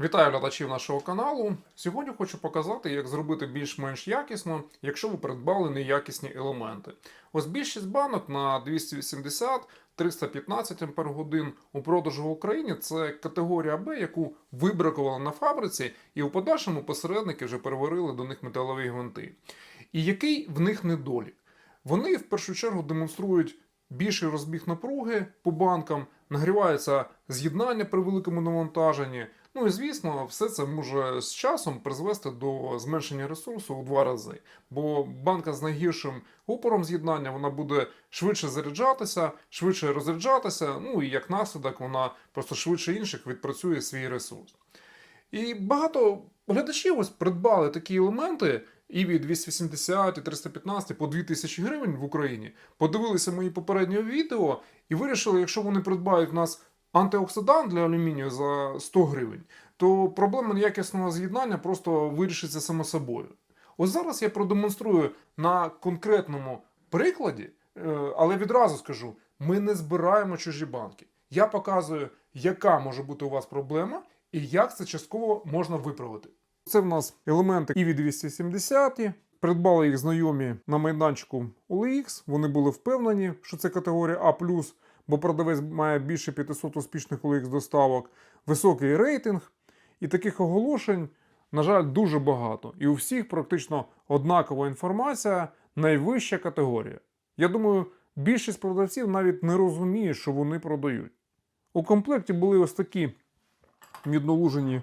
Вітаю глядачів нашого каналу. Сьогодні хочу показати, як зробити більш-менш якісно, якщо ви придбали неякісні елементи. Ось більшість банок на 280 315 Ах у продажу в Україні це категорія Б, яку вибракували на фабриці, і у подальшому посередники вже переварили до них металові гвинти. І який в них недолік? Вони в першу чергу демонструють більший розбіг напруги по банкам, нагрівається з'єднання при великому навантаженні. Ну і звісно, все це може з часом призвести до зменшення ресурсу у два рази. Бо банка з найгіршим опором з'єднання вона буде швидше заряджатися, швидше розряджатися. Ну і як наслідок вона просто швидше інших відпрацює свій ресурс. І багато глядачів ось придбали такі елементи і від 280 і 315 по 2000 гривень в Україні. Подивилися мої попередні відео і вирішили, якщо вони придбають в нас антиоксидант для алюмінію за 100 гривень, то проблема неякісного з'єднання просто вирішиться само собою. Ось зараз я продемонструю на конкретному прикладі, е, але відразу скажу: ми не збираємо чужі банки. Я показую, яка може бути у вас проблема і як це частково можна виправити. Це в нас елементи EV 270. Придбали їх знайомі на майданчику OLX. Вони були впевнені, що це категорія А, бо продавець має більше 500 успішних OLX доставок, високий рейтинг. І таких оголошень, на жаль, дуже багато. І у всіх практично однакова інформація, найвища категорія. Я думаю, більшість продавців навіть не розуміє, що вони продають. У комплекті були ось такі міднолужені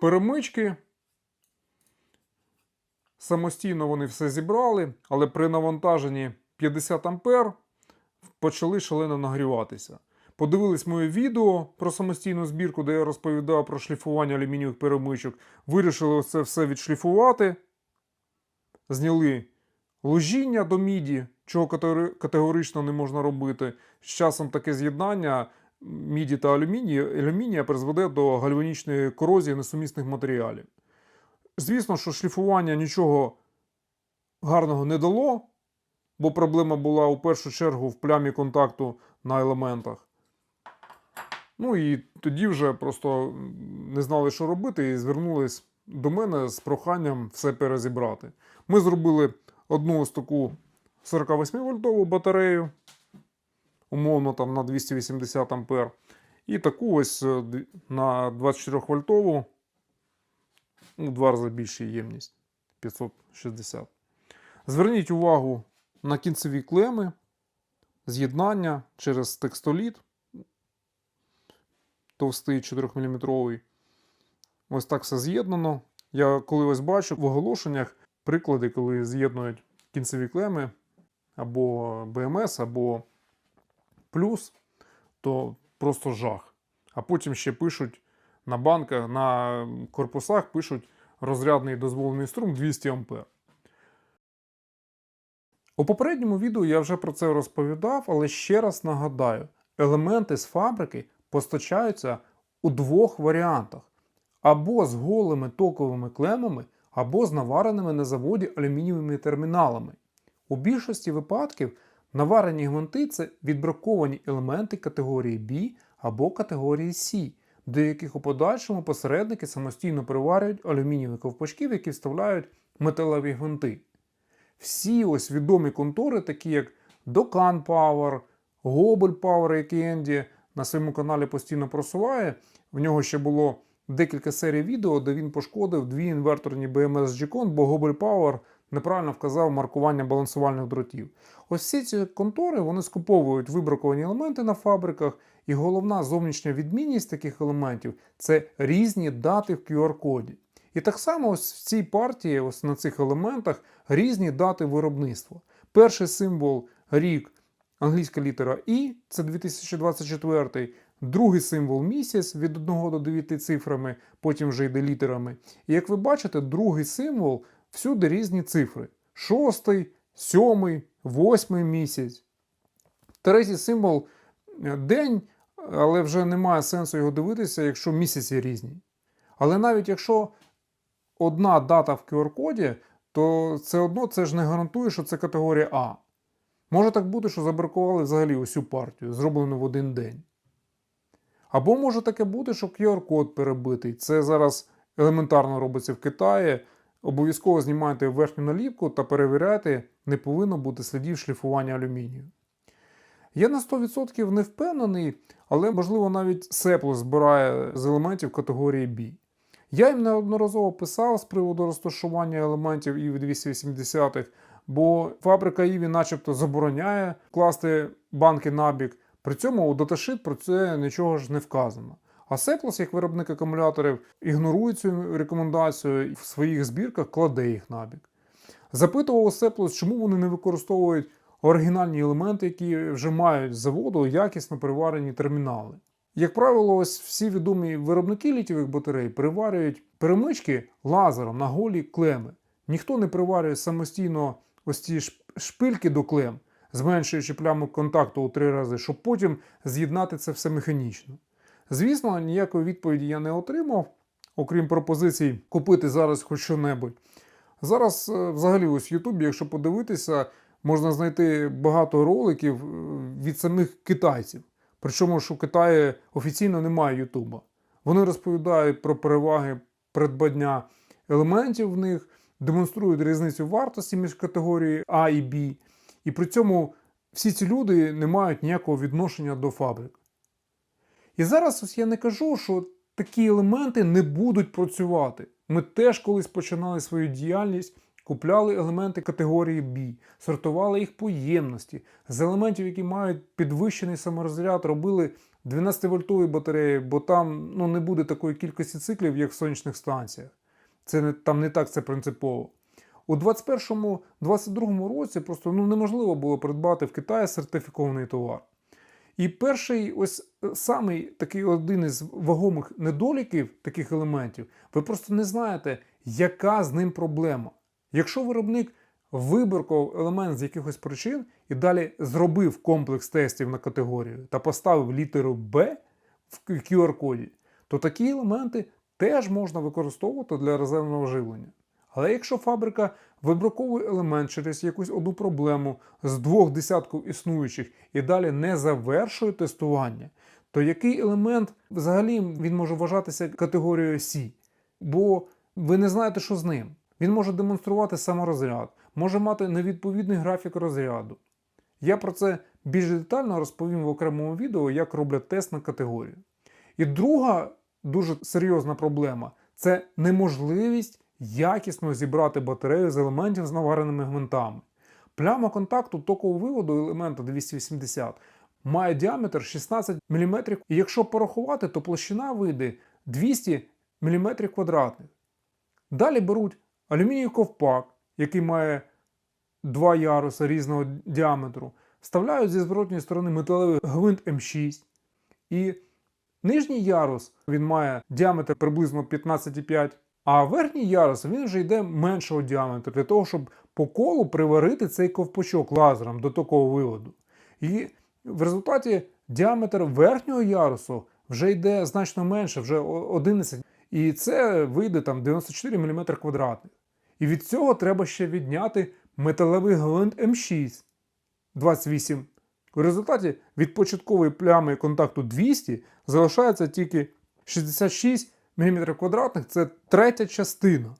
перемички. Самостійно вони все зібрали, але при навантаженні 50 А почали шалено нагріватися. Подивились моє відео про самостійну збірку, де я розповідав про шліфування алюмінієвих перемичок. Вирішили це все відшліфувати. Зняли ложіння до міді, чого категорично не можна робити. З часом таке з'єднання міді та алюмінія, алюмінія призведе до гальванічної корозії несумісних матеріалів. Звісно, що шліфування нічого гарного не дало, бо проблема була у першу чергу в плямі контакту на елементах. Ну і тоді вже просто не знали, що робити, і звернулись до мене з проханням все перезібрати. Ми зробили одну ось таку 48-вольтову батарею, умовно там на 280 ампер, і таку ось е, на 24-вольтову, ну, два рази більша ємність 560. Зверніть увагу на кінцеві клеми, з'єднання через текстоліт товстий 4-мм. Ось так все з'єднано. Я коли ось бачу в оголошеннях приклади, коли з'єднують кінцеві клеми або BMS, або плюс, то просто жах. А потім ще пишуть на банках, на корпусах пишуть розрядний дозволений струм 200 А. У попередньому відео я вже про це розповідав, але ще раз нагадаю: елементи з фабрики постачаються у двох варіантах: або з голими токовими клемами, або з навареними на заводі алюмінієвими терміналами. У більшості випадків наварені гвинти це відбраковані елементи категорії B або категорії C, до яких у подальшому посередники самостійно приварюють алюмінієві ковпачки, в які вставляють металеві гвинти. Всі ось відомі контори, такі як Dokan Power, Gobel Power, який Енді на своєму каналі постійно просуває. В нього ще було декілька серій відео, де він пошкодив дві інверторні BMS G-Con, бо Gobel Power неправильно вказав маркування балансувальних дротів. Ось всі ці контори вони скуповують вибраковані елементи на фабриках, і головна зовнішня відмінність таких елементів це різні дати в QR-коді. І так само ось в цій партії, ось на цих елементах, різні дати виробництва. Перший символ рік, англійська літера І, це 2024. Другий символ місяць від 1 до 9 цифрами, потім вже йде літерами. І як ви бачите, другий символ всюди різні цифри: шостий, сьомий, восьмий місяць. Третій символ день, але вже немає сенсу його дивитися, якщо місяці різні. Але навіть якщо одна дата в QR-коді, то це одно це ж не гарантує, що це категорія А. Може так бути, що забракували взагалі усю партію, зроблену в один день. Або може таке бути, що QR-код перебитий. Це зараз елементарно робиться в Китаї. Обов'язково знімайте верхню наліпку та перевіряйте, не повинно бути слідів шліфування алюмінію. Я на 100% не впевнений, але можливо навіть Сепло збирає з елементів категорії B. Я їм неодноразово писав з приводу розташування елементів ІВ 280-х, бо фабрика Іві начебто забороняє класти банки набік. При цьому у даташит про це нічого ж не вказано. А Сеплос, як виробник акумуляторів, ігнорує цю рекомендацію і в своїх збірках кладе їх набік. Запитував Сеплос, чому вони не використовують оригінальні елементи, які вже мають з заводу якісно приварені термінали. Як правило, ось всі відомі виробники літівих батарей приварюють перемички лазером на голі клеми. Ніхто не приварює самостійно ось ці шпильки до клем, зменшуючи пляму контакту у три рази, щоб потім з'єднати це все механічно. Звісно, ніякої відповіді я не отримав, окрім пропозицій купити зараз хоч що-небудь. Зараз, е, взагалі, ось в Ютубі, якщо подивитися, можна знайти багато роликів е, від самих китайців. Причому ж у Китаї офіційно немає Ютуба. Вони розповідають про переваги придбання елементів в них, демонструють різницю вартості між категорією А і Б. І при цьому всі ці люди не мають ніякого відношення до фабрик. І зараз ось я не кажу, що такі елементи не будуть працювати. Ми теж колись починали свою діяльність, купляли елементи категорії B, сортували їх по ємності. З елементів, які мають підвищений саморозряд, робили 12-вольтові батареї, бо там ну, не буде такої кількості циклів, як в сонячних станціях. Це не, там не так це принципово. У 21-22 році просто ну, неможливо було придбати в Китаї сертифікований товар. І перший, ось е, самий такий один із вагомих недоліків таких елементів, ви просто не знаєте, яка з ним проблема. Якщо виробник виборкував елемент з якихось причин і далі зробив комплекс тестів на категорію та поставив літеру Б в QR-коді, то такі елементи теж можна використовувати для резервного живлення. Але якщо фабрика вибраковує елемент через якусь одну проблему з двох десятків існуючих і далі не завершує тестування, то який елемент взагалі він може вважатися категорією C? Бо ви не знаєте, що з ним. Він може демонструвати саморозряд, може мати невідповідний графік розряду. Я про це більш детально розповім в окремому відео, як роблять тест на категорію. І друга дуже серйозна проблема це неможливість якісно зібрати батарею з елементів з навареними гвинтами. Пляма контакту токового виводу елемента 280 має діаметр 16 мм, і якщо порахувати, то площина вийде 200 мм квадратних. Далі беруть алюмінієвий ковпак, який має два яруси різного діаметру, вставляють зі зворотньої сторони металевий гвинт М6. І нижній ярус він має діаметр приблизно 15,5, а верхній ярус він вже йде меншого діаметру для того, щоб по колу приварити цей ковпачок лазером до такого виводу. І в результаті діаметр верхнього ярусу вже йде значно менше, вже 11. І це вийде там 94 мм квадратних. І від цього треба ще відняти металевий гвинт М6 28. У результаті від початкової плями контакту 200 залишається тільки 66 мм квадратних це третя частина.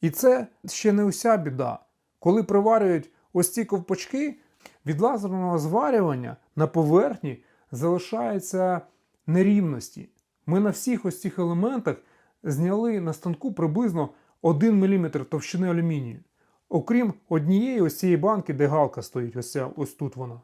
І це ще не уся біда. Коли приварюють ось ці ковпачки, від лазерного зварювання на поверхні залишаються нерівності. Ми на всіх ось цих елементах зняли на станку приблизно 1 мм товщини алюмінію. Окрім однієї ось цієї банки, де галка стоїть, ось, ця, ось тут вона.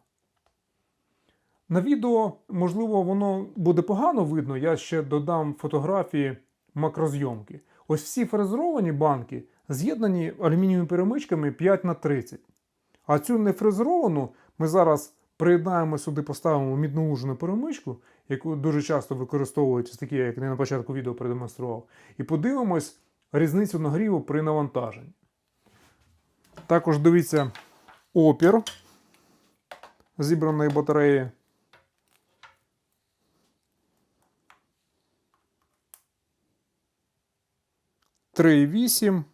На відео, можливо, воно буде погано видно, я ще додам фотографії макрозйомки. Ось всі фрезеровані банки з'єднані алюмінієвими перемичками 5 на 30. А цю нефрезеровану ми зараз приєднаємо сюди, поставимо мідноужену перемичку, яку дуже часто використовують ось такі, як я на початку відео продемонстрував, і подивимось різницю нагріву при навантаженні. Також дивіться опір зібраної батареї. Три вісім.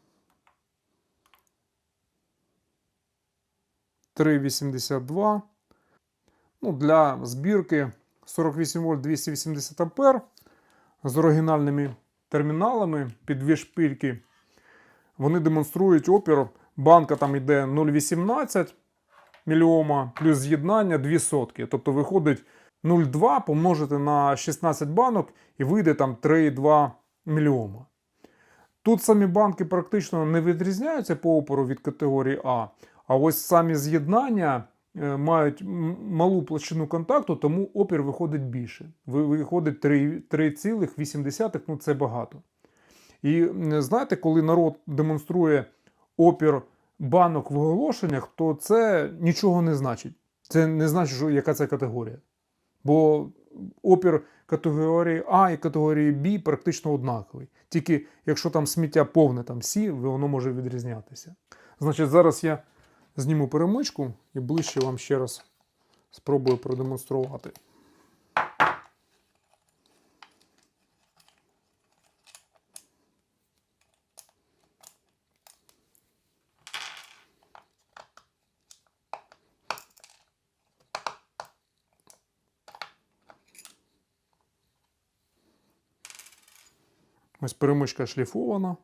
3,82. Ну, для збірки 48 вольт 280 ампер з оригінальними терміналами під дві шпильки. Вони демонструють опір. Банка там йде 0,18 мільйома плюс з'єднання 2 сотки. Тобто виходить 0,2 помножити на 16 банок і вийде там 3,2 мільйома. Тут самі банки практично не відрізняються по опору від категорії А. А ось самі з'єднання мають малу площину контакту, тому опір виходить більше. Виходить 3,8, ну це багато. І знаєте, коли народ демонструє опір банок в оголошеннях, то це нічого не значить. Це не значить, що яка це категорія. Бо опір категорії А і категорії Б практично однаковий. Тільки якщо там сміття повне там Сі, воно може відрізнятися. Значить, зараз я зніму перемичку і ближче вам ще раз спробую продемонструвати. Ось перемичка шліфована.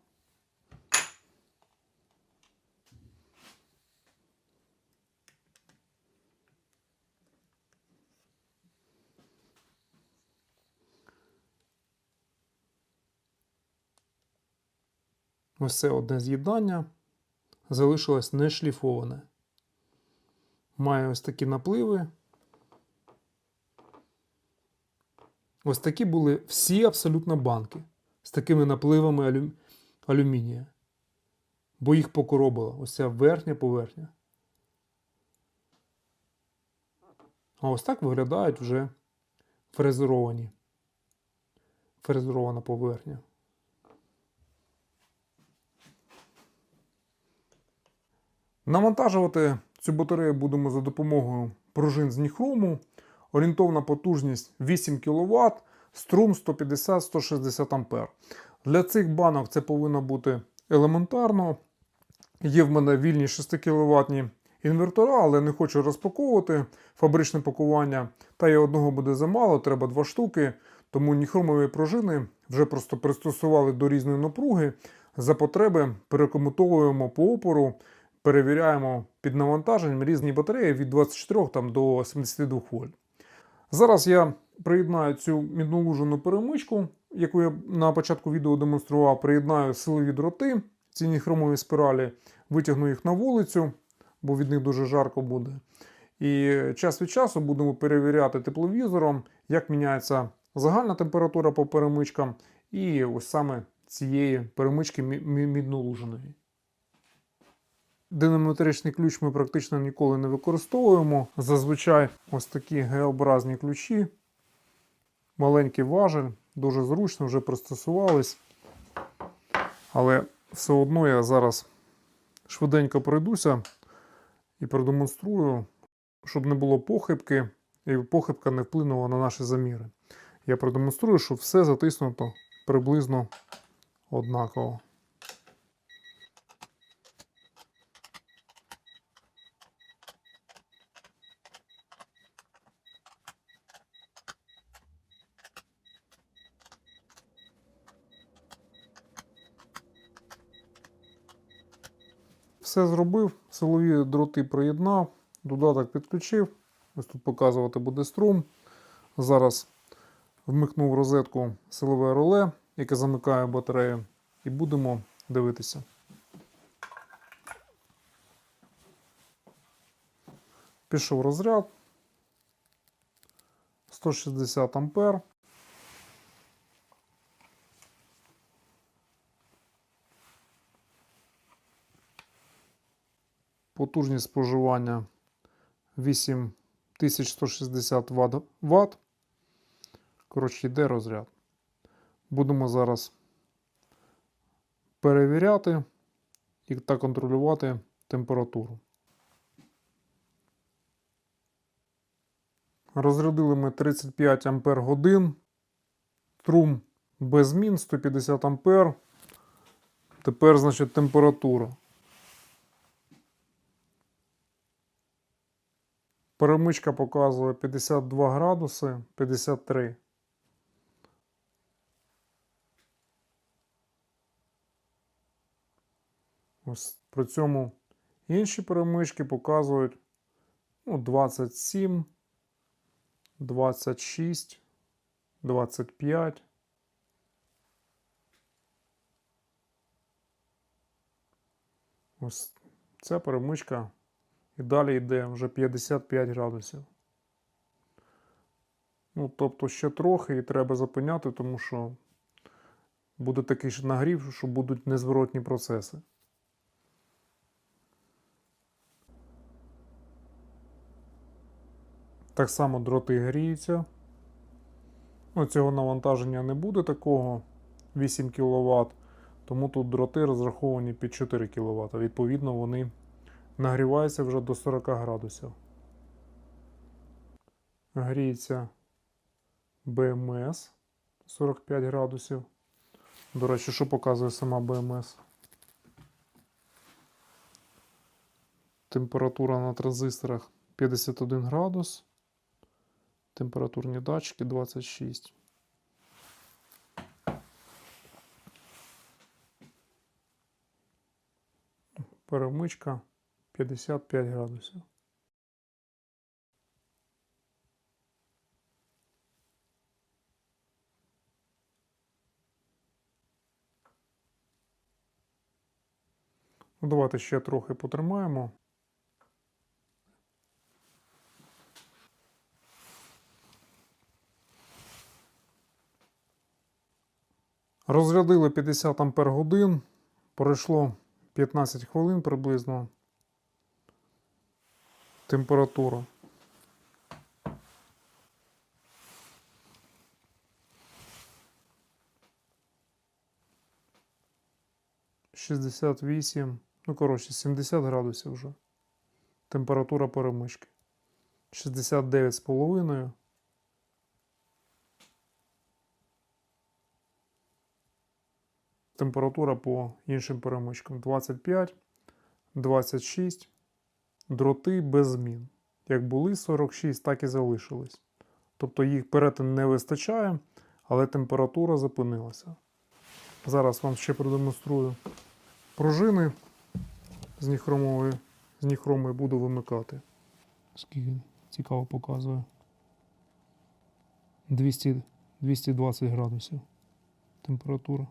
Це одне з'єднання. Залишилось не шліфоване. Має ось такі напливи. Ось такі були всі абсолютно банки з такими напливами алю... алюмінія. Бо їх покоробило. Ось ця верхня поверхня. А ось так виглядають вже фрезеровані. Фрезерована поверхня. Навантажувати цю батарею будемо за допомогою пружин з ніхрому. Орієнтовна потужність 8 кВт, струм 150-160 А. Для цих банок це повинно бути елементарно. Є в мене вільні 6 кВт інвертора, але не хочу розпаковувати фабричне пакування. Та й одного буде замало, треба два штуки. Тому ніхромові пружини вже просто пристосували до різної напруги. За потреби перекомутовуємо по опору, перевіряємо під навантаженням різні батареї від 24 там, до 72 вольт. Зараз я приєднаю цю міднолужену перемичку, яку я на початку відео демонстрував. Приєднаю силові дроти, ці ніхромові спіралі, витягну їх на вулицю, бо від них дуже жарко буде. І час від часу будемо перевіряти тепловізором, як міняється загальна температура по перемичкам, і ось саме цієї перемички мі- мі- міднолуженої. Динамометричний ключ ми практично ніколи не використовуємо. Зазвичай ось такі Г-образні ключі. Маленький важель, дуже зручно, вже пристосувались. Але все одно я зараз швиденько пройдуся і продемонструю, щоб не було похибки, і похибка не вплинула на наші заміри. Я продемонструю, що все затиснуто приблизно однаково. Все зробив, силові дроти приєднав, додаток підключив. Ось тут показувати буде струм. Зараз вмикнув розетку силове реле, яке замикає батарею, і будемо дивитися. Пішов розряд 160 ампер. Потужність споживання 8160 Вт. Коротше, йде розряд. Будемо зараз перевіряти та контролювати температуру. Розрядили ми 35 ампер годин. Струм без змін 150 ампер. Тепер, значить, температура. Перемичка показує 52 градуси 53. Ось при цьому інші перемички показують ну, 27, 26, 25. Ось ця перемичка і далі йде вже 55 градусів. Ну, тобто ще трохи і треба зупиняти, тому що буде такий ж нагрів, що будуть незворотні процеси. Так само дроти гріються. Ну, цього навантаження не буде такого 8 кВт, тому тут дроти розраховані під 4 кВт. Відповідно, вони нагріваються вже до 40 градусів. Гріється БМС 45 градусів. До речі, що показує сама БМС? Температура на транзисторах 51 градус. Температурні датчики 26. Перемичка 55 градусів. Ну, давайте ще трохи потримаємо. Розрядили 50 ампер годин. Пройшло 15 хвилин приблизно. Температура. Шістдесят вісім, ну коротше, 70 градусів вже. Температура перемички. 69 з половиною. Температура по іншим перемичкам 25, 26. Дроти без змін. Як були 46, так і залишились. Тобто їх перетин не вистачає, але температура зупинилася. Зараз вам ще продемонструю пружини з ніхромової, з ніхромої буду вимикати. Скільки цікаво показує. 200, 220 градусів температура.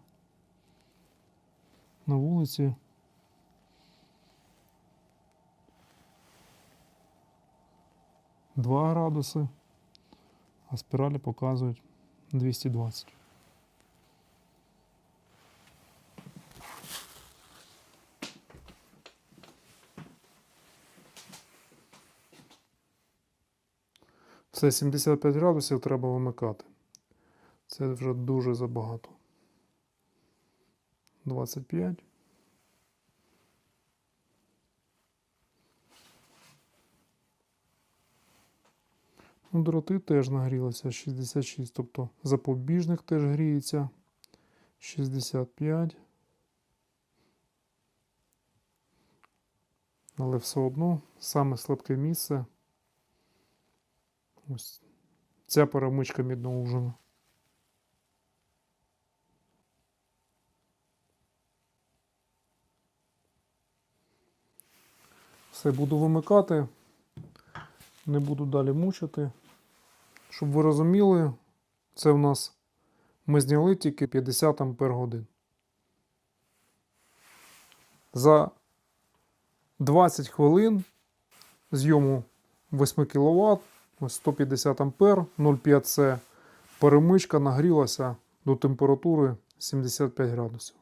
На вулиці Два градуси, а спіралі показують 220. Все 75 градусів треба вимикати. Це вже дуже забагато. 25. Ну, Дроти теж нагрілися 66, тобто запобіжник теж гріється 65. Але все одно саме слабке місце. Ось ця перемичка мідноужина. Все буду вимикати. Не буду далі мучити. Щоб ви розуміли, це в нас ми зняли тільки 50 ампер годин. За 20 хвилин зйому 8 кВт, 150 ампер, 0,5 С перемичка нагрілася до температури 75 градусів.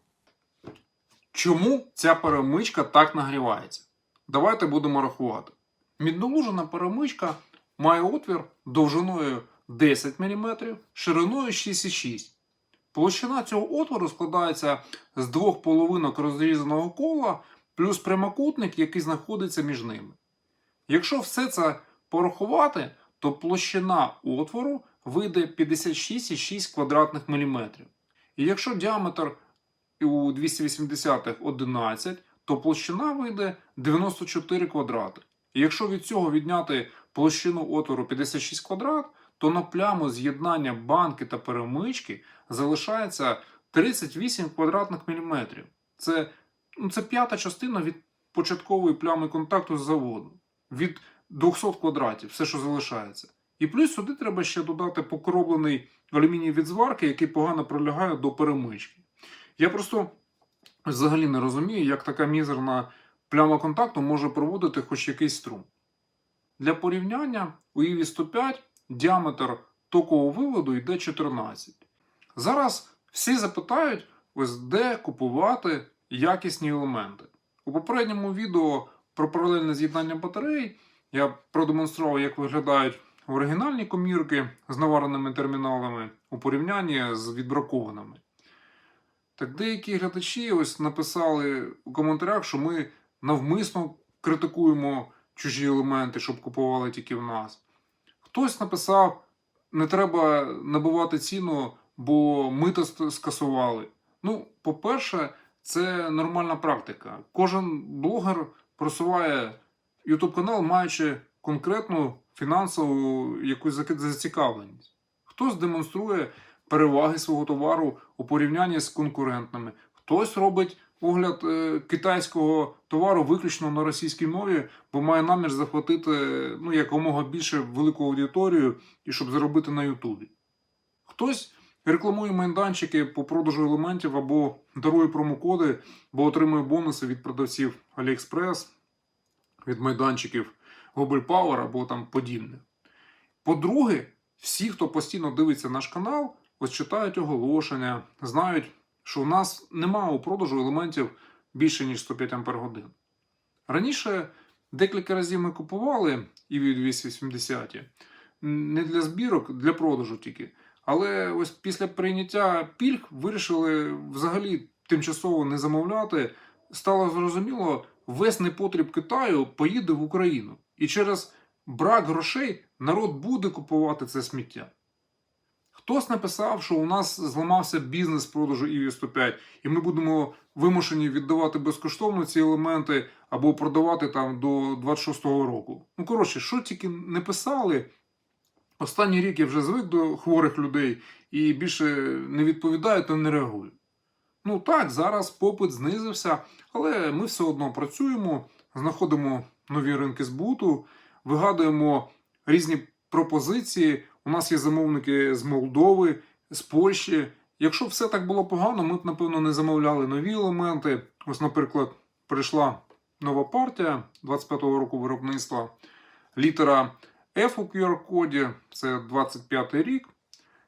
Чому ця перемичка так нагрівається? Давайте будемо рахувати. Міднолужена перемичка має отвір довжиною 10 мм, шириною 6,6 Площина цього отвору складається з двох половинок розрізаного кола плюс прямокутник, який знаходиться між ними. Якщо все це порахувати, то площина отвору вийде 56,6 квадратних міліметрів. І якщо діаметр у 280 11, то площина вийде 94 квадрати. І якщо від цього відняти площину отвору 56 квадрат, то на пляму з'єднання банки та перемички залишається 38 квадратних міліметрів. Це, ну, це п'ята частина від початкової плями контакту з заводу. Від 200 квадратів, все, що залишається. І плюс сюди треба ще додати покроблений алюміній від зварки, який погано прилягає до перемички. Я просто взагалі не розумію, як така мізерна пляма контакту може проводити хоч якийсь струм. Для порівняння у ІВІ 105 діаметр токового виводу йде 14. Зараз всі запитають, ось де купувати якісні елементи. У попередньому відео про паралельне з'єднання батарей я продемонстрував, як виглядають оригінальні комірки з навареними терміналами у порівнянні з відбракованими. Так деякі глядачі ось написали у коментарях, що ми навмисно критикуємо чужі елементи, щоб купували тільки в нас. Хтось написав, не треба набивати ціну, бо ми то скасували. Ну, по-перше, це нормальна практика. Кожен блогер просуває YouTube канал, маючи конкретну фінансову якусь зацікавленість. Хтось демонструє переваги свого товару у порівнянні з конкурентними, хтось робить огляд е, китайського товару виключно на російській мові, бо має намір захватити ну, якомога більше велику аудиторію і щоб заробити на Ютубі. Хтось рекламує майданчики по продажу елементів або дарує промокоди, бо отримує бонуси від продавців AliExpress, від майданчиків Global Power або там подібне. По-друге, всі, хто постійно дивиться наш канал, ось читають оголошення, знають, що у нас немає у продажу елементів більше, ніж 105 Ах. Раніше декілька разів ми купували від 280 не для збірок, для продажу тільки. Але ось після прийняття пільг вирішили взагалі тимчасово не замовляти. Стало зрозуміло, весь непотріб Китаю поїде в Україну. І через брак грошей народ буде купувати це сміття. Хтось написав, що у нас зламався бізнес продажу ІВІ 105, і ми будемо вимушені віддавати безкоштовно ці елементи або продавати там до 26-го року. Ну, коротше, що тільки не писали. Останній рік я вже звик до хворих людей і більше не відповідаю та не реагую. Ну так, зараз попит знизився, але ми все одно працюємо, знаходимо нові ринки збуту, вигадуємо різні пропозиції. У нас є замовники з Молдови, з Польщі. Якщо все так було погано, ми б, напевно, не замовляли нові елементи. Ось, наприклад, прийшла нова партія 25-го року виробництва. Літера F у QR-коді, це 25-й рік.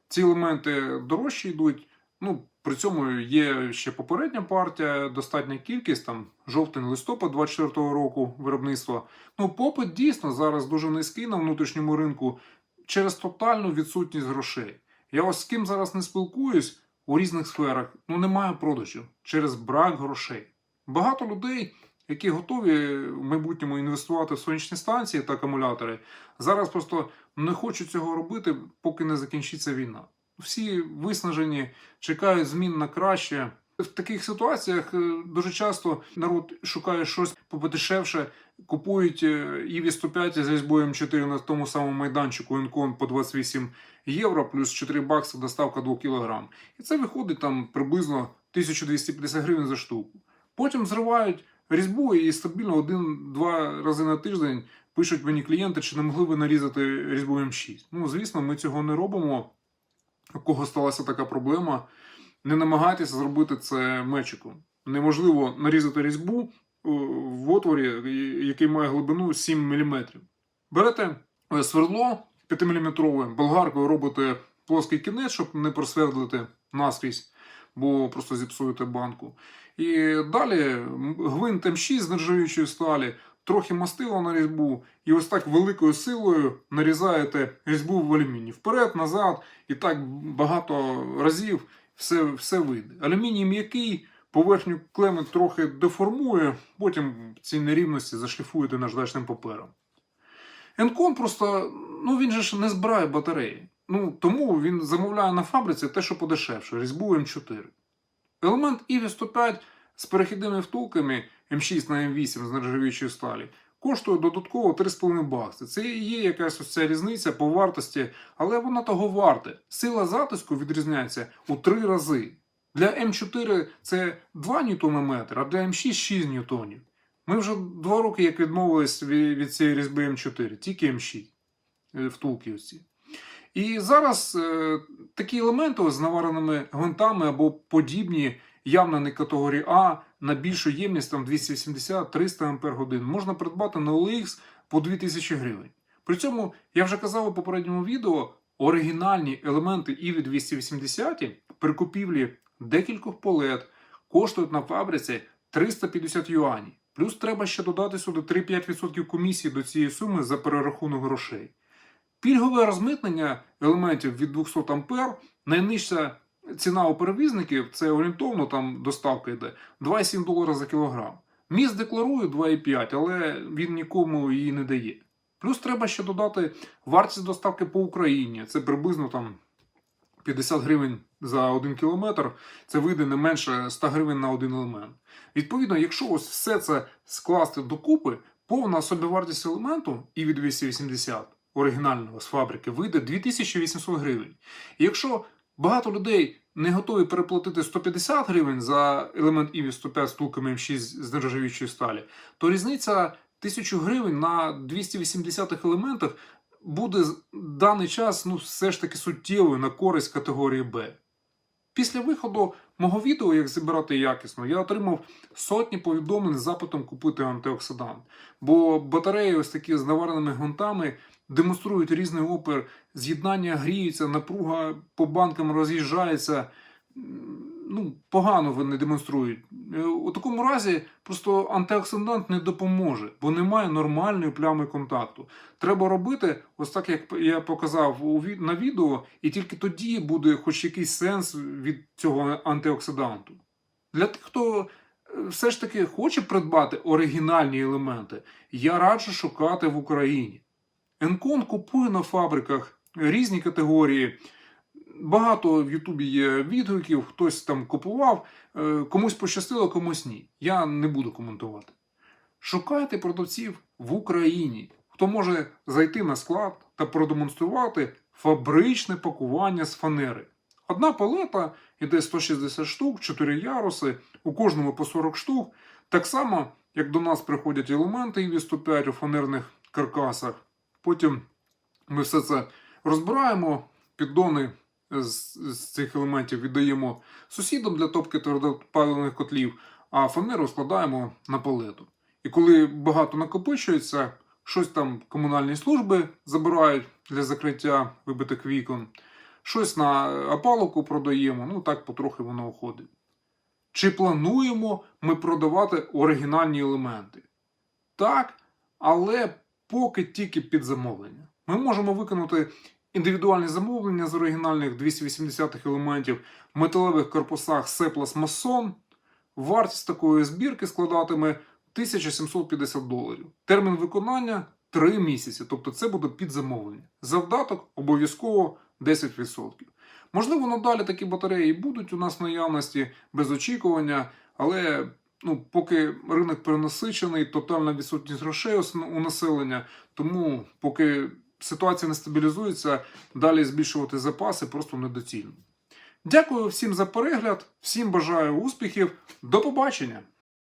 Ці елементи дорожчі йдуть. Ну, при цьому є ще попередня партія, достатня кількість, там жовтень-листопад 24-го року виробництва. Ну, попит дійсно зараз дуже низький на внутрішньому ринку через тотальну відсутність грошей. Я ось з ким зараз не спілкуюсь у різних сферах, ну немає продажів через брак грошей. Багато людей, які готові в майбутньому інвестувати в сонячні станції та акумулятори, зараз просто не хочуть цього робити, поки не закінчиться війна. Всі виснажені, чекають змін на краще. В таких ситуаціях е, дуже часто народ шукає щось подешевше, купують е, іві 105 з різьбою М4 на тому самому майданчику Інкон по 28 євро, плюс 4 бакси доставка 2 кг. І це виходить там приблизно 1250 гривень за штуку. Потім зривають різьбу і стабільно один-два рази на тиждень пишуть мені клієнти, чи не могли ви нарізати різьбу М6. Ну, звісно, ми цього не робимо. У кого сталася така проблема, не намагайтеся зробити це мечиком. Неможливо нарізати різьбу е, в отворі, який має глибину 7 мм. Берете е, свердло 5-мм, болгаркою робите плоский кінець, щоб не просвердлити наскрізь, бо просто зіпсуєте банку. І далі гвинт М6 з нержавіючої сталі, трохи мастила на різьбу, і ось так великою силою нарізаєте різьбу в алюміній. Вперед, назад, і так багато разів все, все вийде. Алюміній м'який, поверхню клеми трохи деформує, потім ці нерівності зашліфуєте наждачним папером. Енкон просто, ну він же ж не збирає батареї. Ну, тому він замовляє на фабриці те, що подешевше, різьбу М4. Елемент ІВІ 105 з перехідними втулками М6 на М8 з нержавіючої сталі коштує додатково 3,5 бакси. Це і є якась ось ця різниця по вартості, але вона того варте. Сила затиску відрізняється у 3 рази. Для М4 це 2 Нм, а для М6 6 ньютонів. Ми вже 2 роки як відмовились від, цієї різьби М4, тільки М6 е, втулки оці. І зараз е, такі елементи з навареними гвинтами або подібні, явно не категорії А, на більшу ємність там 280-300 Ах можна придбати на OLX по 2000 гривень. При цьому, я вже казав у попередньому відео, оригінальні елементи ІВІ 280 при купівлі декількох полет коштують на фабриці 350 юанів. Плюс треба ще додати сюди 3-5% комісії до цієї суми за перерахунок грошей. Пільгове розмитнення елементів від 200 А, найнижча ціна у перевізників це орієнтовно там доставка йде 2,7 долара за кілограм. Міст декларує 2,5, але він нікому її не дає. Плюс треба ще додати вартість доставки по Україні. Це приблизно там 50 гривень за один кілометр. Це вийде не менше 100 гривень на один елемент. Відповідно, якщо ось все це скласти докупи, повна собівартість елементу і від 280 оригінального з фабрики вийде 2800 гривень. І якщо багато людей не готові переплатити 150 гривень за елемент ІВІ 105 з втулками М6 з нержавіючої сталі, то різниця 1000 гривень на 280 елементах буде з- даний час ну, все ж таки суттєвою на користь категорії Б. Після виходу мого відео, як зібрати якісно, я отримав сотні повідомлень з запитом купити антиоксидант. Бо батареї, ось такі з навареними гвинтами, демонструють різний опір, з'єднання гріються, напруга по банкам роз'їжджається. Ну, погано вони демонструють. Е, У такому разі просто антиоксидант не допоможе, бо немає нормальної плями контакту. Треба робити ось так, як я показав на відео, і тільки тоді буде хоч якийсь сенс від цього антиоксиданту. Для тих, хто е, все ж таки хоче придбати оригінальні елементи, я раджу шукати в Україні. Енкон купує на фабриках різні категорії. Багато в Ютубі є відгуків, хтось там купував, е, комусь пощастило, комусь ні. Я не буду коментувати. Шукайте продавців в Україні, хто може зайти на склад та продемонструвати фабричне пакування з фанери. Одна палета йде 160 штук, 4 яруси, у кожному по 40 штук. Так само, як до нас приходять елементи ІВІ 105 у фанерних каркасах. Потім ми все це розбираємо, піддони з, з цих елементів віддаємо сусідам для топки твердопаливних котлів, а фанеру складаємо на палету. І коли багато накопичується, щось там комунальні служби забирають для закриття вибитих вікон, щось на опалубку продаємо, ну так потрохи воно уходить. Чи плануємо ми продавати оригінальні елементи? Так, але поки тільки під замовлення. Ми можемо виконати індивідуальні замовлення з оригінальних 280-х елементів в металевих корпусах Сеплас Масон. Вартість такої збірки складатиме 1750 доларів. Термін виконання 3 місяці, тобто це буде під замовлення. Завдаток обов'язково 10%. Можливо, надалі такі батареї будуть у нас в наявності без очікування, але ну, поки ринок перенасичений, тотальна відсутність грошей у населення, тому поки ситуація не стабілізується, далі збільшувати запаси просто недоцільно. Дякую всім за перегляд, всім бажаю успіхів, до побачення!